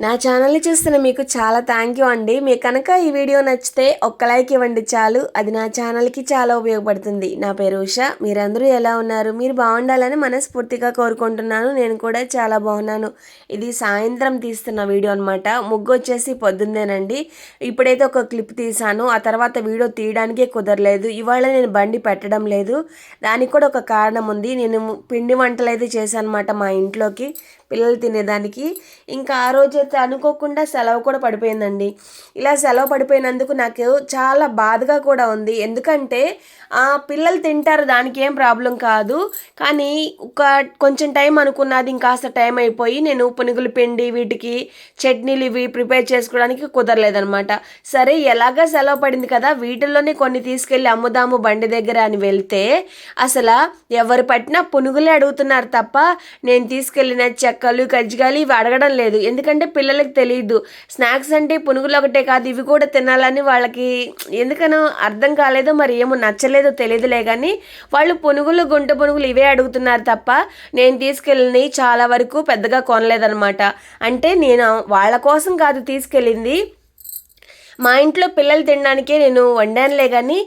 నా ఛానల్ని చూస్తున్న మీకు చాలా థ్యాంక్ యూ అండి. మీకు కనుక ఈ వీడియో నచ్చితే ఒక్క లైక్ ఇవ్వండి చాలు. అది నా ఛానల్కి చాలా ఉపయోగపడుతుంది. నా పేరు ఉష. మీరందరూ ఎలా ఉన్నారు? మీరు బాగుండాలని మనస్ఫూర్తిగా కోరుకుంటున్నాను. నేను కూడా చాలా బాగున్నాను. ఇది సాయంత్రం తీస్తున్న వీడియో అనమాట ముగ్గు వచ్చేసి పొద్దుందేనండి ఇప్పుడైతే ఒక క్లిప్ తీసాను ఆ తర్వాత వీడియో తీయడానికే కుదరలేదు. ఇవాళ నేను బండి పెట్టడం లేదు. దానికి కూడా ఒక కారణం ఉంది. నేను పిండి వంటలు అయితే చేశాను అనమాట మా ఇంట్లోకి. పిల్లలు తినేదానికి. ఇంకా ఆ రోజు అయితే అనుకోకుండా సెలవు కూడా పడిపోయిందండి. ఇలా సెలవు పడిపోయినందుకు నాకు చాలా బాధగా కూడా ఉంది. ఎందుకంటే ఆ పిల్లలు తింటారు దానికి ఏం ప్రాబ్లం కాదు. కానీ ఒక కొంచెం టైం అనుకున్నది ఇంకాస్త టైం అయిపోయి నేను పునుగుల పిండి వీటికి చట్నీలు ఇవి ప్రిపేర్ చేసుకోవడానికి కుదరలేదనమాట సరే ఎలాగా సెలవు పడింది కదా వీటిల్లోనే కొన్ని తీసుకెళ్ళి అమ్ముదాము బండి దగ్గర అని వెళ్తే అసలు ఎవరు పట్టినా పునుగులే అడుగుతున్నారు తప్ప నేను తీసుకెళ్ళిన చెక్కలు కజ్జికాయలు ఇవి అడగడం లేదు. ఎందుకంటే పిల్లలకి తెలియదు స్నాక్స్ అంటే పునుగులు ఒకటే కాదు ఇవి కూడా తినాలని వాళ్ళకి ఎందుకనో అర్థం కాలేదో మరి ఏమో నచ్చలేదో తెలియదులే కానీ వాళ్ళు పునుగులు గుంట పునుగులు ఇవే అడుగుతున్నారు తప్ప నేను తీసుకెళ్ళినవి చాలా వరకు పెద్దగా కొనలేదనమాట అంటే నేను వాళ్ళ కోసం కాదు తీసుకెళ్ళింది మా ఇంట్లో పిల్లలు తినడానికే నేను వండానులే కానీ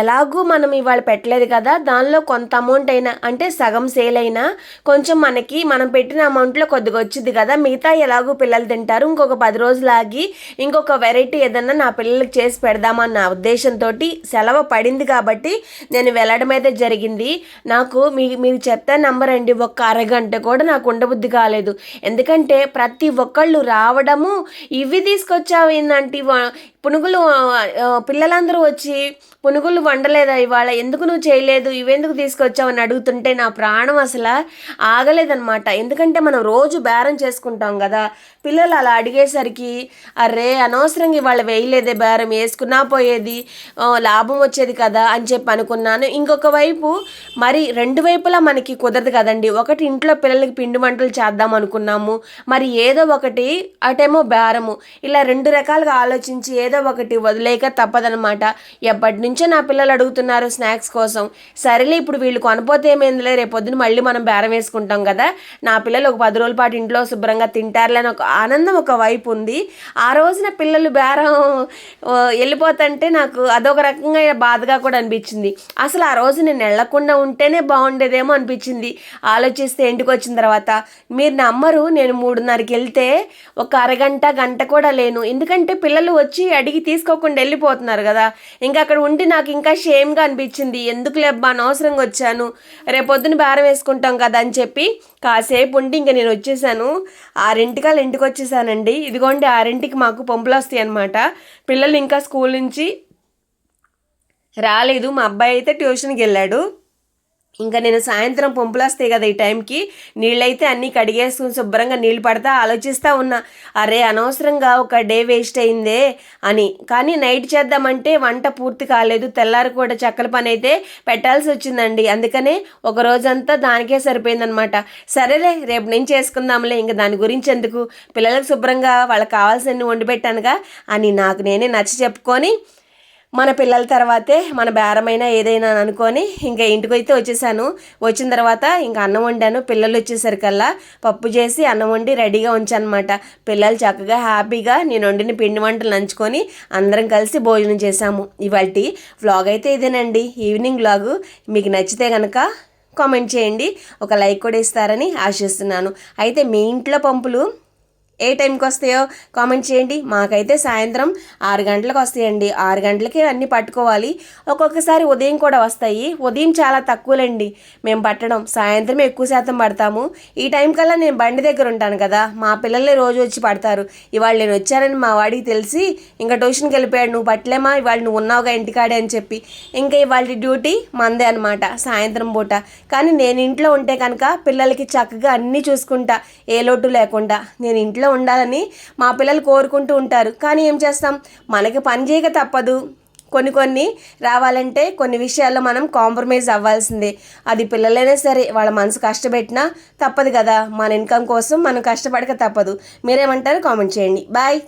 ఎలాగూ మనం ఇవాళ పెట్టలేదు కదా దానిలో కొంత అమౌంట్ అయినా అంటే సగం సేల్ అయినా కొంచెం మనకి మనం పెట్టిన అమౌంట్లో కొద్దిగా వచ్చింది కదా మిగతా ఎలాగూ పిల్లలు తింటారు ఇంకొక పది రోజులు ఆగి ఇంకొక వెరైటీ ఏదన్నా నా పిల్లలకి చేసి పెడదామన్న ఉద్దేశంతో సెలవు పడింది కాబట్టి నేను వెళ్ళడం అయితే జరిగింది. నాకు మీ మీరు చెప్తే నంబర్ అండి ఒక్క అరగంట కూడా నాకు ఉండబుద్ధి కాలేదు. ఎందుకంటే ప్రతి ఒక్కళ్ళు రావడము ఇవి తీసుకొచ్చావు ఏంటంటే పునుగులు పిల్లలందరూ వచ్చి పునుగులు వండలేదా ఇవాళ? ఎందుకు నువ్వు చేయలేదు? ఇవెందుకు తీసుకొచ్చావు అని అడుగుతుంటే నా ప్రాణం అసలు ఆగలేదనమాట ఎందుకంటే మనం రోజు బేరం చేసుకుంటాం కదా. పిల్లలు అలా అడిగేసరికి అరే అనవసరంగా ఇవాళ వేయలేదే బేరం వేసుకున్నా పోయేది లాభం వచ్చేది కదా అని చెప్పి అనుకున్నాను. ఇంకొక వైపు మరి రెండు వైపులా మనకి కుదరదు కదండి. ఒకటి ఇంట్లో పిల్లలకి పిండి వంటలు చేద్దాం అనుకున్నాము. మరి ఏదో ఒకటి అటేమో బేరము. ఇలా రెండు రకాలుగా ఆలోచించి ఏదో ఒకటి వదిలేక తప్పదనమాట ఎప్పటి నుంచో నా పిల్లలు అడుగుతున్నారు స్నాక్స్ కోసం. సరేలే ఇప్పుడు వీళ్ళు కొనపోతే ఏమైందిలే రేపు మళ్ళీ మనం బేరం వేసుకుంటాం కదా. నా పిల్లలు ఒక పది రోజుల పాటు ఇంట్లో శుభ్రంగా తింటారులే అని ఒక ఆనందం ఒక వైపు ఉంది. ఆ రోజున పిల్లలు బేరం వెళ్ళిపోతుంటే నాకు అదొక రకంగా బాధగా కూడా అనిపించింది. అసలు ఆ రోజు నేను వెళ్ళకుండా ఉంటేనే బాగుండేదేమో అనిపించింది. ఆలోచిస్తే ఇంటికి వచ్చిన తర్వాత మీరు నమ్మరు నేను మూడున్నరకి వెళ్తే ఒక అరగంట గంట కూడా లేను. ఎందుకంటే పిల్లలు వచ్చి అడిగి తీసుకోకుండా వెళ్ళిపోతున్నారు కదా. ఇంకా అక్కడ ఉండి నాకు ఇంకా షేమ్గా అనిపించింది. ఎందుకు లేబ్బా అనవసరంగా వచ్చాను. రేపొద్దున బేరం వేసుకుంటాం కదా అని చెప్పి కాసేపు ఉండి ఇంకా నేను వచ్చేసాను. ఆరింటికల్ ఇంటికి వచ్చేసానండి. ఇదిగోండి ఆరింటికి మాకు పంపులు వస్తాయి అనమాట పిల్లలు ఇంకా స్కూల్ నుంచి రాలేదు. మా అబ్బాయి అయితే ట్యూషన్కి వెళ్ళాడు. ఇంకా నేను సాయంత్రం పంపులు వస్తాయి కదా ఈ టైంకి. నీళ్ళైతే అన్నీ కడిగేసుకుని శుభ్రంగా నీళ్ళు పడతా ఆలోచిస్తూ ఉన్నా. అరే అనవసరంగా ఒక డే వేస్ట్ అయిందే అని. కానీ నైట్ చేద్దామంటే వంట పూర్తి కాలేదు. తెల్లారి కూడా చక్కల పని అయితే పెట్టాల్సి వచ్చిందండి. అందుకనే ఒక రోజంతా దానికే సరిపోయిందనమాట. సరేలే రేపు నేను చేసుకుందాంలే. ఇంకా దాని గురించి ఎందుకు? పిల్లలకు శుభ్రంగా వాళ్ళకి కావాల్సిన వండి పెట్టానుగా అని నాకు నేనే నచ్చ చెప్పుకొని మన పిల్లల తర్వాతే మన బేరమైనా ఏదైనా అనుకొని ఇంకా ఇంటికి అయితే వచ్చేసాను. వచ్చిన తర్వాత ఇంకా అన్నం వండాను. పిల్లలు వచ్చేసరికల్లా పప్పు చేసి అన్నం వండి రెడీగా ఉంచానమాట. పిల్లలు చక్కగా హ్యాపీగా నేను వండిన పిండి వంటలు నంచుకొని అందరం కలిసి భోజనం చేశాము. ఇవాళ వ్లాగ్ అయితే ఇదేనండి. Evening vlog. మీకు నచ్చితే కనుక కామెంట్ చేయండి. ఒక లైక్ కూడా ఇస్తారని ఆశిస్తున్నాను. అయితే మీ ఇంట్లో పంపులు ఏ టైంకి వస్తాయో కామెంట్ చేయండి. మాకైతే సాయంత్రం ఆరు గంటలకు వస్తాయండి. ఆరు గంటలకి అన్నీ పట్టుకోవాలి. ఒక్కొక్కసారి ఉదయం కూడా వస్తాయి. ఉదయం చాలా తక్కువలండి. మేము పట్టడం సాయంత్రం ఎక్కువ శాతం పడతాము. ఈ టైం కల్లా నేను బండి దగ్గర ఉంటాను కదా. మా పిల్లలే రోజు వచ్చి పడతారు. ఇవాళ నేను వచ్చానని మా వాడికి తెలిసి ఇంకా ట్యూషన్కి వెళ్ళిపోయాడు. నువ్వు పట్టలేమా? ఇవాళ నువ్వు ఉన్నావుగా ఇంటికాడే అని చెప్పి. ఇంకా ఇవాళ డ్యూటీ మందే అనమాట సాయంత్రం పూట. కానీ నేను ఇంట్లో ఉంటే కనుక పిల్లలకి చక్కగా అన్నీ చూసుకుంటా. ఏ లోటు లేకుండా నేను ఇంట్లో ఉండాలని మా పిల్లలు కోరుకుంటూ ఉంటారు. కానీ ఏం చేస్తాం? మనకి పని చేయక తప్పదు. కొన్ని కొన్ని రావాలంటే కొన్ని విషయాల్లో మనం కాంప్రమైజ్ అవ్వాల్సిందే. అది పిల్లలైనా సరే వాళ్ళ మనసు కష్టపెట్టినా తప్పదు కదా. మన ఇన్కమ్ కోసం మనం కష్టపడక తప్పదు. మీరేమంటారు కామెంట్ చేయండి. బాయ్.